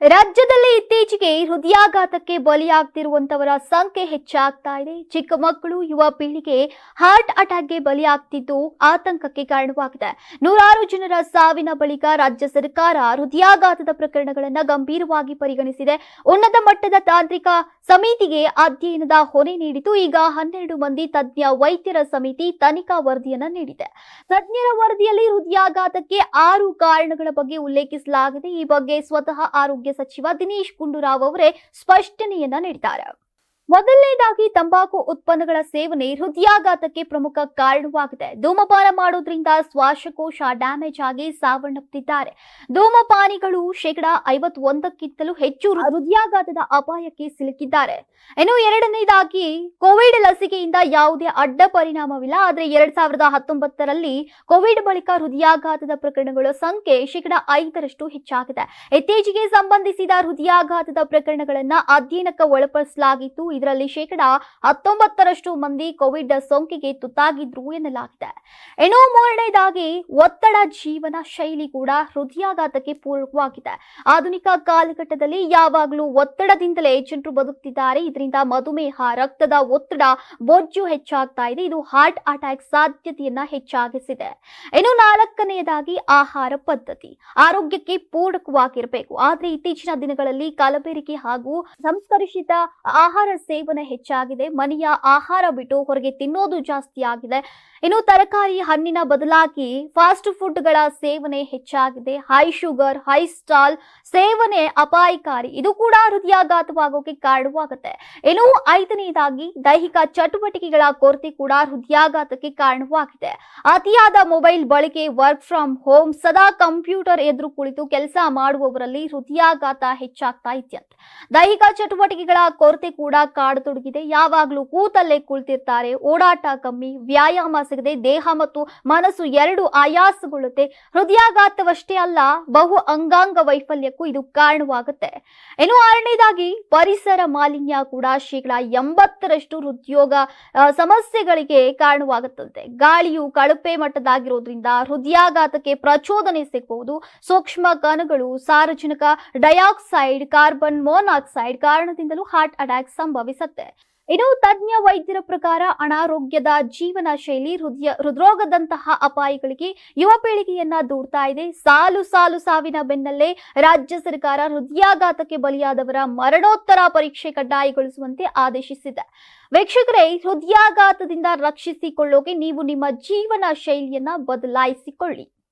ರಾಜ್ಯದಲ್ಲಿ ಇತ್ತೀಚೆಗೆ ಹೃದಯಾಘಾತಕ್ಕೆ ಬಲಿಯಾಗ್ತಿರುವಂತವರ ಸಂಖ್ಯೆ ಹೆಚ್ಚಾಗ್ತಾ ಇದೆ. ಚಿಕ್ಕ ಮಕ್ಕಳು, ಯುವ ಪೀಳಿಗೆ ಹಾರ್ಟ್ ಅಟ್ಯಾಕ್ಗೆ ಬಲಿಯಾಗ್ತಿದ್ದು ಆತಂಕಕ್ಕೆ ಕಾರಣವಾಗಿದೆ. ನೂರಾರು ಜನರ ಸಾವಿನ ಬಳಿಕ ರಾಜ್ಯ ಸರ್ಕಾರ ಹೃದಯಾಘಾತದ ಪ್ರಕರಣಗಳನ್ನು ಗಂಭೀರವಾಗಿ ಪರಿಗಣಿಸಿದೆ. ಉನ್ನತ ಮಟ್ಟದ ತಾಂತ್ರಿಕ ಸಮಿತಿಗೆ ಅಧ್ಯಯನದ ಹೊಣೆ ನೀಡಿತು ಈಗ ಹನ್ನೆರಡು ಮಂದಿ ತಜ್ಞ ವೈದ್ಯರ ಸಮಿತಿ ತನಿಖಾ ವರದಿಯನ್ನ ನೀಡಿದೆ. ತಜ್ಞರ ವರದಿಯಲ್ಲಿ ಹೃದಯಾಘಾತಕ್ಕೆ ಆರು ಕಾರಣಗಳ ಬಗ್ಗೆ ಉಲ್ಲೇಖಿಸಲಾಗಿದೆ. ಈ ಬಗ್ಗೆ ಸ್ವತಃ ಆರೋಗ್ಯ ಸಚಿವ ದಿನೇಶ್ ಗುಂಡೂರಾವ್ ಅವರೇ ಸ್ಪಷ್ಟನೆಯನ್ನ ನೀಡಿದ್ದಾರೆ. ಮೊದಲನೇದಾಗಿ ತಂಬಾಕು ಉತ್ಪನ್ನಗಳ ಸೇವನೆ ಹೃದಯಾಘಾತಕ್ಕೆ ಪ್ರಮುಖ ಕಾರಣವಾಗಿದೆ. ಧೂಮಪಾನ ಮಾಡೋದ್ರಿಂದ ಶ್ವಾಸಕೋಶ ಡ್ಯಾಮೇಜ್ ಆಗಿ ಸಾವನ್ನಪ್ಪಿದ್ದಾರೆ. ಧೂಮಪಾನಿಗಳು ಶೇಕಡಾ ಐವತ್ತೊಂದಕ್ಕಿಂತಲೂ ಹೆಚ್ಚು ಹೃದಯಾಘಾತದ ಅಪಾಯಕ್ಕೆ ಸಿಲುಕಿದ್ದಾರೆ. ಇನ್ನು ಎರಡನೇದಾಗಿ ಕೋವಿಡ್ ಲಸಿಕೆಯಿಂದ ಯಾವುದೇ ಅಡ್ಡ ಪರಿಣಾಮವಿಲ್ಲ. ಆದರೆ ಎರಡ್ ಸಾವಿರದ ಹತ್ತೊಂಬತ್ತರಲ್ಲಿ ಕೋವಿಡ್ ಬಳಿಕ ಹೃದಯಾಘಾತದ ಪ್ರಕರಣಗಳ ಸಂಖ್ಯೆ ಶೇಕಡಾ ಐದರಷ್ಟು ಹೆಚ್ಚಾಗಿದೆ. ಇತ್ತೀಚೆಗೆ ಸಂಬಂಧಿಸಿದ ಹೃದಯಾಘಾತದ ಪ್ರಕರಣಗಳನ್ನ ಅಧ್ಯಯನಕ್ಕೆ ಒಳಪಡಿಸಲಾಗಿತ್ತು. ಇದರಲ್ಲಿ ಶೇಕಡಾ ಹತ್ತೊಂಬತ್ತರಷ್ಟು ಮಂದಿ ಕೋವಿಡ್ ಸೋಂಕಿಗೆ ತುತ್ತಾಗಿದ್ರು ಎನ್ನಲಾಗಿದೆ. ಇನ್ನು ಮೂರನೇದಾಗಿ ಒತ್ತಡ ಜೀವನ ಶೈಲಿ ಕೂಡ ಹೃದಯಾಘಾತಕ್ಕೆ ಪೂರಕವಾಗಿದೆ. ಆಧುನಿಕ ಕಾಲಘಟ್ಟದಲ್ಲಿ ಯಾವಾಗಲೂ ಒತ್ತಡದಿಂದಲೇ ಜನರು ಬದುಕ್ತಿದ್ದಾರೆ. ಇದರಿಂದ ಮಧುಮೇಹ, ರಕ್ತದ ಒತ್ತಡ ಬೊಜ್ಜು ಹೆಚ್ಚಾಗ್ತಾ ಇದೆ. ಇದು ಹಾರ್ಟ್ ಅಟ್ಯಾಕ್ ಸಾಧ್ಯತೆಯನ್ನ ಹೆಚ್ಚಾಗಿಸಿದೆ. ಇನ್ನು ನಾಲ್ಕನೆಯದಾಗಿ ಆಹಾರ ಪದ್ಧತಿ. ಆರೋಗ್ಯಕ್ಕೆ ಪೂರಕವಾಗಿರಬೇಕು. ಆದ್ರೆ ಇತ್ತೀಚಿನ ದಿನಗಳಲ್ಲಿ ಕಲಬೆರಕೆ ಹಾಗೂ ಸಂಸ್ಕರಿಸಿದ ಆಹಾರ ಸೇವನೆ ಹೆಚ್ಚಾಗಿದೆ. ಮನೆಯ ಆಹಾರ ಬಿಟ್ಟು ಹೊರಗೆ ತಿನ್ನೋದು ಜಾಸ್ತಿ ಆಗಿದೆ. ಇನ್ನು ತರಕಾರಿ ಹಣ್ಣಿನ ಬದಲಾಗಿ ಫಾಸ್ಟ್ ಫುಡ್ಗಳ ಸೇವನೆ ಹೆಚ್ಚಾಗಿದೆ. ಹೈ ಶುಗರ್ ಹೈ ಸ್ಟಾಲ್ ಸೇವನೆ ಅಪಾಯಕಾರಿ. ಇದು ಕೂಡ ಹೃದಯಾಘಾತವಾಗೋಕೆ ಕಾರಣವಾಗುತ್ತೆ. ಇನ್ನು ಐದನೇದಾಗಿ ದೈಹಿಕ ಚಟುವಟಿಕೆಗಳ ಕೊರತೆ ಕೂಡ ಹೃದಯಾಘಾತಕ್ಕೆ ಕಾರಣವಾಗಿದೆ. ಅತಿಯಾದ ಮೊಬೈಲ್ ಬಳಕೆ ವರ್ಕ್ ಫ್ರಮ್ ಹೋಮ್ ಸದಾ ಕಂಪ್ಯೂಟರ್ ಎದುರು ಕುಳಿತು ಕೆಲಸ ಮಾಡುವವರಲ್ಲಿ ಹೃದಯಾಘಾತ ಹೆಚ್ಚಾಗ್ತಾ ಇದೆಯಂತೆ. ದೈಹಿಕ ಚಟುವಟಿಕೆಗಳ ಕೊರತೆ ಕೂಡ ಕಾಡತೊಡಗಿದೆ ಯಾವಾಗಲೂ ಕೂತಲ್ಲೇ ಕುಳಿತಿರ್ತಾರೆ. ಓಡಾಟ ಕಮ್ಮಿ, ವ್ಯಾಯಾಮ ಸಿಗದೆ ದೇಹ ಮತ್ತು ಮನಸ್ಸು ಎರಡು ಆಯಾಸಗೊಳ್ಳುತ್ತೆ. ಹೃದಯಾಘಾತವಷ್ಟೇ ಅಲ್ಲ, ಬಹು ಅಂಗಾಂಗ ವೈಫಲ್ಯಕ್ಕೂ ಇದು ಕಾರಣವಾಗುತ್ತೆ. ಇನ್ನು ಆರನೇದಾಗಿ, ಪರಿಸರ ಮಾಲಿನ್ಯ ಕೂಡ ಶೇಕಡ ಎಂಬತ್ತರಷ್ಟು ಹೃದ್ಯೋಗ ಸಮಸ್ಯೆಗಳಿಗೆ ಕಾರಣವಾಗುತ್ತದೆ. ಗಾಳಿಯು ಕಳಪೆ ಮಟ್ಟದಾಗಿರೋದ್ರಿಂದ ಹೃದಯಾಘಾತಕ್ಕೆ ಪ್ರಚೋದನೆ ಸಿಗಬಹುದು ಸೂಕ್ಷ್ಮ ಕಣಗಳು, ಸಾರಜನಕ ಡೈಆಕ್ಸೈಡ್, ಕಾರ್ಬನ್ ಮೊನಾಕ್ಸೈಡ್ ಕಾರಣದಿಂದಲೂ ಹಾರ್ಟ್ ಅಟ್ಯಾಕ್ ಸಂಭವಿಸುತ್ತೆ. ಇನ್ನು ತಜ್ಞ ವೈದ್ಯರ ಪ್ರಕಾರ ಅನಾರೋಗ್ಯದ ಜೀವನ ಶೈಲಿ, ಹೃದಯ, ಹೃದ್ರೋಗದಂತಹ ಅಪಾಯಗಳಿಗೆ ಯುವ ಪೀಳಿಗೆಯನ್ನ ದೂಡ್ತಾ ಇದೆ. ಸಾಲು ಸಾಲು ಸಾವಿನ ಬೆನ್ನಲ್ಲೇ ರಾಜ್ಯ ಸರ್ಕಾರ ಹೃದಯಾಘಾತಕ್ಕೆ ಬಲಿಯಾದವರ ಮರಣೋತ್ತರ ಪರೀಕ್ಷೆ ಕಡ್ಡಾಯಗೊಳಿಸುವಂತೆ ಆದೇಶಿಸಿದೆ. ವೀಕ್ಷಕರೇ, ಹೃದಯಾಘಾತದಿಂದ ರಕ್ಷಿಸಿಕೊಳ್ಳೋಕೆ ನೀವು ನಿಮ್ಮ ಜೀವನ ಶೈಲಿಯನ್ನ ಬದಲಾಯಿಸಿಕೊಳ್ಳಿ.